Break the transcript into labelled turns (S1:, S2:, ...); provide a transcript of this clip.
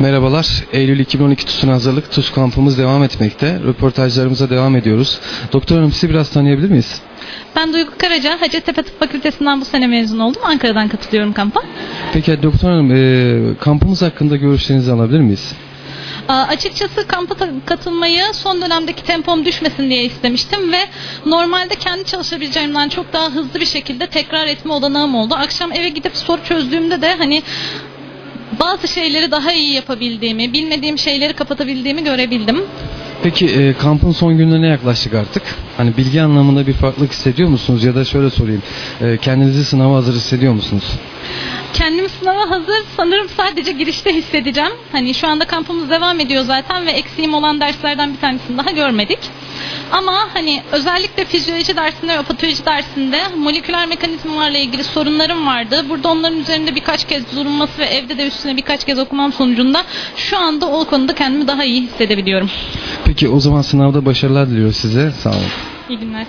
S1: Merhabalar. Eylül 2012 TUS'una hazırlık TUS kampımız devam etmekte. Röportajlarımıza devam ediyoruz. Doktor Hanım sizi biraz tanıyabilir miyiz?
S2: Ben Duygu Karaca, Hacettepe Tıp Fakültesinden bu sene mezun oldum. Ankara'dan katılıyorum kampa.
S1: Peki Doktor Hanım e, kampımız hakkında görüşlerinizi alabilir miyiz?
S2: Açıkçası kampa katılmayı son dönemdeki tempom düşmesin diye istemiştim ve normalde kendi çalışabileceğimden çok daha hızlı bir şekilde tekrar etme olanağım oldu. Akşam eve gidip soru çözdüğümde de hani bazı şeyleri daha iyi yapabildiğimi, bilmediğim şeyleri kapatabildiğimi görebildim.
S1: Peki e, kampın son günlerine yaklaştık artık. Hani bilgi anlamında bir farklılık hissediyor musunuz? Ya da şöyle sorayım. e, kendinizi sınava hazır hissediyor musunuz?
S2: Kendimi sınava hazır sanırım sadece girişte hissedeceğim. Hani şu anda kampımız devam ediyor zaten ve eksiğim olan derslerden bir tanesini daha görmedik. Ama hani özellikle fizyoloji dersinde ve patoloji dersinde moleküler mekanizmalarla ilgili sorunlarım vardı. Burada onların üzerinde birkaç kez durulması ve evde de üstüne birkaç kez okumam sonucunda şu anda o konuda kendimi daha iyi hissedebiliyorum.
S1: Peki o zaman sınavda başarılar diliyoruz size. Sağ olun.
S2: İyi günler.